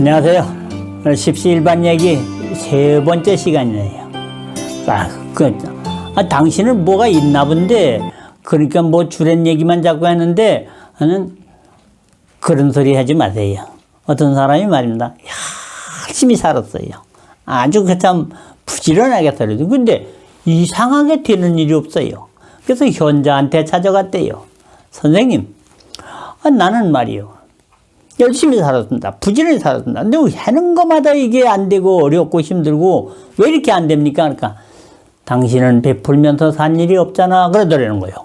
안녕하세요. 오늘 십시 일반 얘기 세 번째 시간이네요. 아, 그, 아, 당신은 뭐가 있나 본데, 그러니까 뭐 주된 얘기만 자꾸 하는데, 하는 그런 소리 하지 마세요. 어떤 사람이 말입니다. 열심히 살았어요. 아주 그참 부지런하게 살았어요. 근데 이상하게 되는 일이 없어요. 그래서 현자한테 찾아갔대요. 선생님, 아, 나는 말이요. 열심히 살았습니다. 부지런히 살았습니다. 근데 왜 하는 것마다 이게 안 되고 어렵고 힘들고 왜 이렇게 안 됩니까? 그러니까 당신은 베풀면서 산 일이 없잖아. 그러더라는 거예요.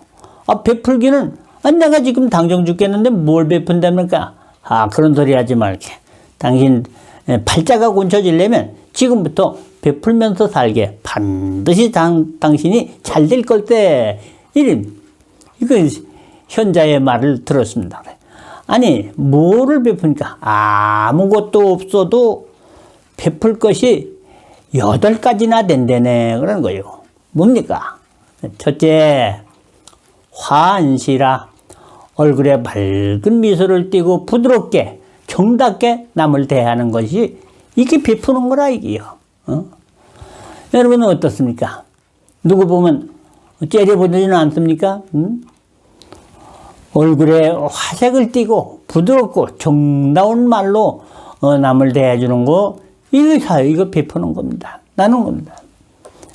아, 베풀기는 아, 내가 지금 당정 죽겠는데 뭘 베푼답니까? 아, 그런 소리 하지 말게. 당신 에, 팔자가 곤쳐지려면 지금부터 베풀면서 살게. 반드시 당, 당신이 잘 될 걸때. 이런, 이거 현자의 말을 들었습니다. 아니, 뭐를 베푸니까? 아무것도 없어도 베풀 것이 여덟 가지나 된다네. 그러는 거예요. 뭡니까? 첫째, 화안시라. 얼굴에 밝은 미소를 띠고 부드럽게, 정답게 남을 대하는 것이 이게 베푸는 거라, 이게요. 어? 여러분은 어떻습니까? 누구 보면 째려보지는 않습니까? 응? 얼굴에 화색을 띠고 부드럽고 정다운 말로 어, 남을 대해주는 거 이거 사 이거 베푸는 겁니다. 나는 겁니다.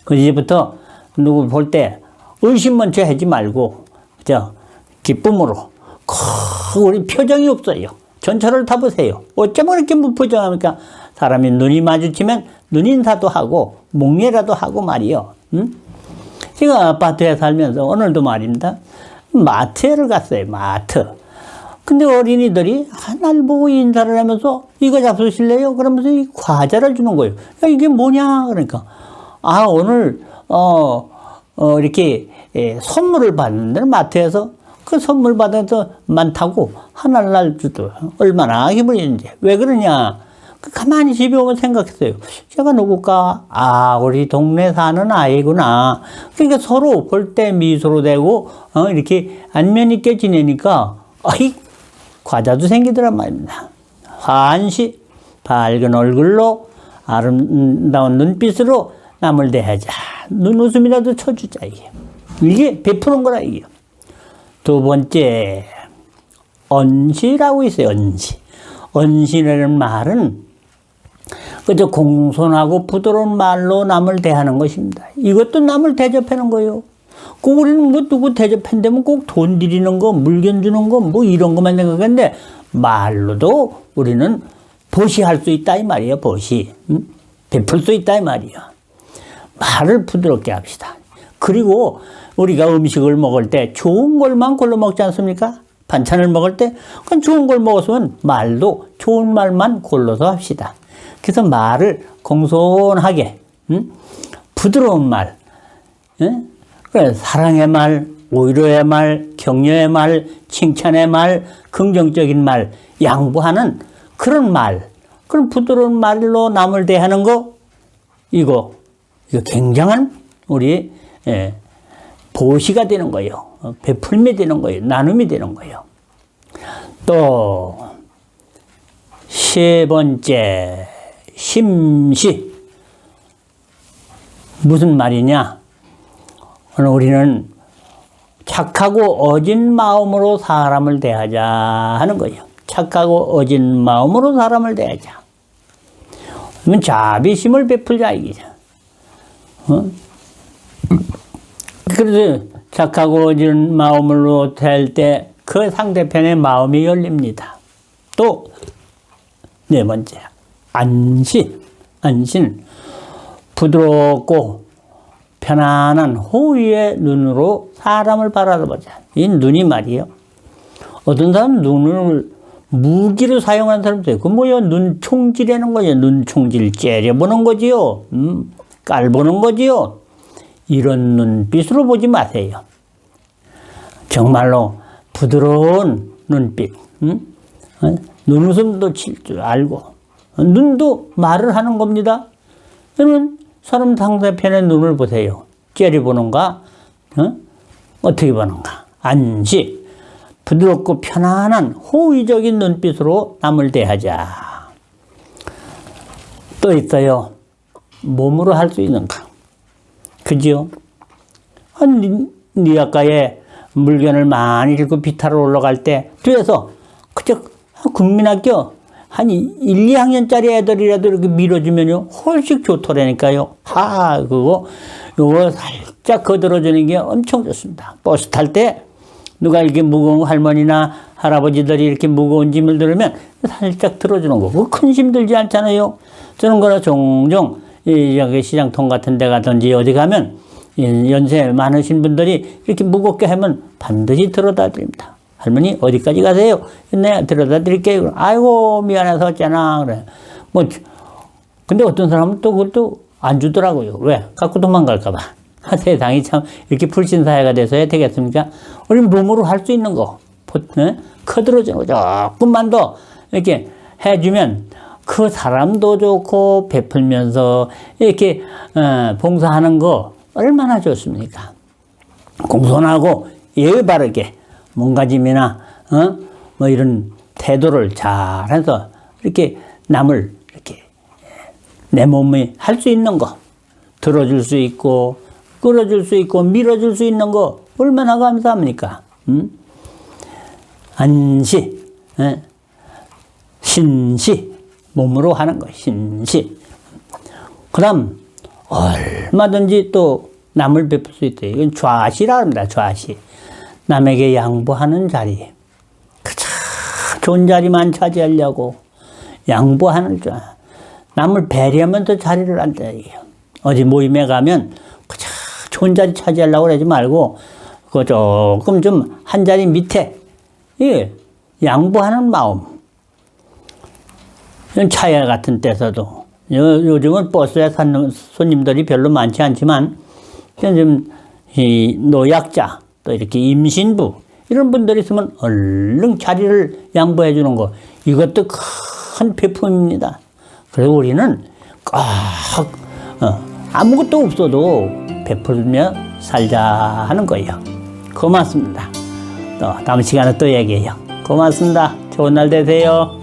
그 이제부터 누구 볼 때 의심 먼저 하지 말고 저 기쁨으로 크 우리 표정이 없어요. 전철을 타보세요. 어쩌면 이렇게 무표정합니까? 사람이 눈이 마주치면 눈 인사도 하고 목례라도 하고 말이요. 응? 제가 아파트에 살면서 오늘도 말입니다. 마트를 갔어요, 마트. 근데 어린이들이 날 보고 인사를 하면서 이거 잡수실래요? 그러면서 이 과자를 주는 거예요. 야, 이게 뭐냐? 그러니까. 아, 오늘, 어, 어, 이렇게 예, 선물을 받는데 마트에서 그 선물 받아서 많다고 하나를 날 주더 얼마나 힘을 있는지. 왜 그러냐? 그 가만히 집에 오면 생각했어요. 제가 누굴까? 아, 우리 동네 사는 아이구나. 그러니까 서로 볼 때 미소로 대고, 어, 이렇게 안면 있게 지내니까, 아이, 과자도 생기더란 말입니다. 환시, 밝은 얼굴로, 아름다운 눈빛으로 남을 대하자. 눈웃음이라도 쳐주자, 이게. 이게 베푸는 거라, 이게. 두 번째, 언시라고 있어요, 언시. 언시라는 말은 그저 공손하고 부드러운 말로 남을 대하는 것입니다. 이것도 남을 대접하는 거예요. 꼭 우리는 뭐 누구 대접한다면 꼭 돈 드리는 거, 물건 주는 거, 뭐 이런 것만 생각하는데 말로도 우리는 보시할 수 있다 이 말이에요. 보시. 응? 베풀 수 있다 이 말이에요. 말을 부드럽게 합시다. 그리고 우리가 음식을 먹을 때 좋은 걸만 골라 먹지 않습니까? 반찬을 먹을 때 그건 좋은 걸 먹었으면 말도 좋은 말만 골라서 합시다. 그래서 말을 공손하게, 응? 부드러운 말, 응? 그래, 사랑의 말, 오히려의 말, 격려의 말, 칭찬의 말, 긍정적인 말, 양보하는 그런 말, 그런 부드러운 말로 남을 대하는 거, 이거, 이거 굉장한 우리, 예, 보시가 되는 거예요. 어, 베풀미 되는 거예요. 나눔이 되는 거예요. 또, 세 번째, 심시. 무슨 말이냐? 오늘 우리는 착하고 어진 마음으로 사람을 대하자 하는 거예요. 착하고 어진 마음으로 사람을 대하자. 그러면 자비심을 베풀자 이게죠. 어? 그래서 착하고 어진 마음으로 대할 때그 상대편의 마음이 열립니다. 또 네 번째 안심, 안심 부드럽고 편안한 호의의 눈으로 사람을 바라보자. 이 눈이 말이요. 어떤 사람 눈을 무기로 사용하는 사람도 있고, 뭐요? 눈 총질하는 거죠. 눈 총질 째려보는 거지요. 음, 깔보는 거지요. 이런 눈빛으로 보지 마세요. 정말로 부드러운 눈빛, 음? 어? 눈웃음도 칠 줄 알고, 눈도 말을 하는 겁니다. 여러분, 사람 상대편의 눈을 보세요. 째려보는가? 어? 어떻게 보는가? 안시. 부드럽고 편안한 호의적인 눈빛으로 남을 대하자. 또 있어요. 몸으로 할 수 있는 거. 그지요? 아니, 니 아까에 물건을 많이 들고 비타로 올라갈 때 뒤에서 그저 국민학교 한 1, 2학년짜리 애들이라도 이렇게 밀어주면요 훨씬 좋더라니까요. 하 그거 요거 살짝 거들어주는 게 엄청 좋습니다. 버스 탈 때 누가 이렇게 무거운 할머니나 할아버지들이 이렇게 무거운 짐을 들으면 살짝 들어주는 거. 그거 큰짐 들지 않잖아요. 저런 거나 종종 이 여기 시장통 같은 데 가든지 어디 가면 이 연세 많으신 분들이 이렇게 무겁게 하면 반드시 들어다 드립니다. 할머니 어디까지 가세요? 내가 들어다 드릴게요. 그럼, 아이고 미안해서 어쩌나 그래. 뭐 근데 어떤 사람은 또또안 주더라고요. 왜? 갖고 도망갈까 봐. 아, 세상이 참 이렇게 불신사회가 돼서야 되겠습니까? 우리 몸으로 할 수 있는 거, 포- 예? 커들어주는 거 조금만 더 이렇게 해주면 그 사람도 좋고 베풀면서 이렇게 어, 봉사하는 거 얼마나 좋습니까? 공손하고 예의 바르게 몸가짐이나 어? 뭐 이런 태도를 잘해서 이렇게 남을 이렇게 내 몸이 할 수 있는 거 들어줄 수 있고 끌어줄 수 있고 밀어줄 수 있는 거 얼마나 감사합니까? 음? 안시, 예? 신시 몸으로 하는 거 신시. 그다음 얼마든지 또 남을 베풀 수 있대. 이건 좌시라 합니다. 좌시. 남에게 양보하는 자리. 그참 좋은 자리만 차지하려고 양보하는 줄. 남을 배려하면서 자리를 앉아 이게 어디 모임에 가면 그저 좋은 자리 차지하려고 그러지 말고 그 조금 좀 한 자리 밑에 예, 양보하는 마음. 이런 차야 같은 때서도 요- 요즘은 버스에 사는 손님들이 별로 많지 않지만 요즘 이 노약자 또 이렇게 임신부 이런 분들이 있으면 얼른 자리를 양보해 주는 거 이것도 큰 배품입니다. 그래서 우리는 꼭 어, 아무것도 없어도 베풀며 살자 하는 거예요. 고맙습니다. 또 다음 시간에 또 얘기해요. 고맙습니다. 좋은 날 되세요.